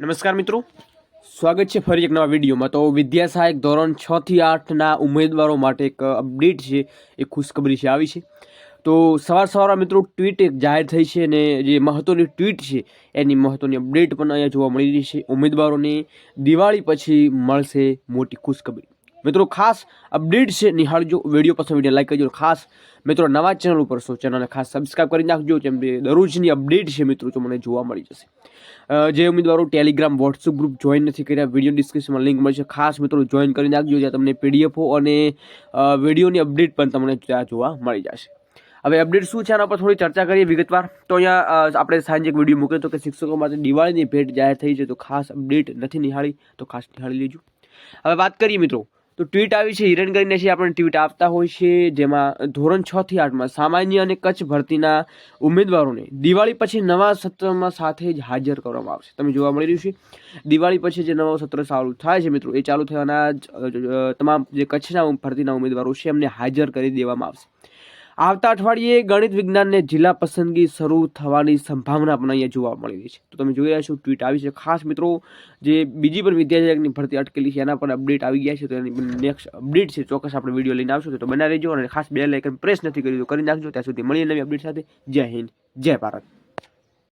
નમસ્કાર મિત્રો. સ્વાગત છે ફરી એક નવા વિડીયોમાં. તો વિદ્યા સહાયક ધોરણ છ થી આઠના ઉમેદવારો માટે એક અપડેટ છે, એ ખુશખબરી છે, આવી છે. તો સવાર સવારમાં મિત્રો ટ્વીટ એક જાહેર થઈ છે અને જે મહત્ત્વની ટ્વીટ છે, એની મહત્ત્વની અપડેટ પણ અહીંયા જોવા મળી રહી છે. ઉમેદવારોને દિવાળી પછી મળશે મોટી ખુશખબરી. મિત્રો, ખાસ અપડેટ છે, નિહાળજો વીડિયો પસંદ વીડિયો લાઈક કરજો. ખાસ, મિત્રો, નવા ચેનલ ઉપર છો ચેનલને ખાસ સબસ્ક્રાઈબ કરી નાખજો, જેમ કે દરરોજની અપડેટ છે, મિત્રો, તો મને જોવા મળી જશે. જે ઉમેદવારો ટેલિગ્રામ વોટ્સઅપ ગ્રુપ જોઈન નથી કર્યા વીડિયો ડિસ્ક્રિપ્શનમાં લિંક મળશે. ખાસ, મિત્રો જોઈન કરી નાખજો, જ્યાં તમને પીડીએફઓ અને વિડીયોની અપડેટ પણ તમને ત્યાં જોવા મળી જશે. હવે અપડેટ શું છે, આના પર થોડી ચર્ચા કરીએ વિગતવાર. તો અહીંયા આપણે સાંજે એક વીડિયો મૂક્યો હતો કે શિક્ષકો માટે દિવાળીની ભેટ જાહેર થઈ છે, તો ખાસ અપડેટ નથી નિહાળી, તો ખાસ નિહાળી લેજો. હવે વાત કરીએ, મિત્રો તો ટ્વીટ આવી છે, હિરણ કરીને છે, આપણે ટ્વીટ આપતા હોય છે, જેમાં ધોરણ છ થી આઠમાં સામાન્ય અને કચ્છ ભરતીના ઉમેદવારોને દિવાળી પછી નવા સત્રમાં સાથે જ હાજર કરવામાં આવશે. તમે જોવા મળી રહ્યું છે, દિવાળી પછી જે નવો સત્ર ચાલુ થાય છે મિત્રો, એ ચાલુ થવાના જ તમામ જે કચ્છના ભરતીના ઉમેદવારો છે, એમને હાજર કરી દેવામાં આવશે. આવતા અઠવાડિયે ગણિત વિજ્ઞાનને જિલ્લા પસંદગી શરૂ થવાની સંભાવના પણ અહીંયા જોવા મળી રહી છે. તો તમે જોઈ રહ્યા છો ટ્વીટ આવી છે. ખાસ મિત્રો, જે બીજી પણ વિદ્યાર્થીની ભરતી અટકેલી છે, એના પર અપડેટ આવી ગયા છે. તો એની નેક્સ્ટ અપડેટ છે. ચોક્કસ આપણે વીડિયો લઈને આવશું. તો બનાવી રહેજો અને ખાસ બે લાઇકન પ્રેસ નથી કર્યું તો કરી નાખજો. ત્યાં સુધી મળીએ નવી અપડેટ સાથે. જય હિન્દ, જય ભારત.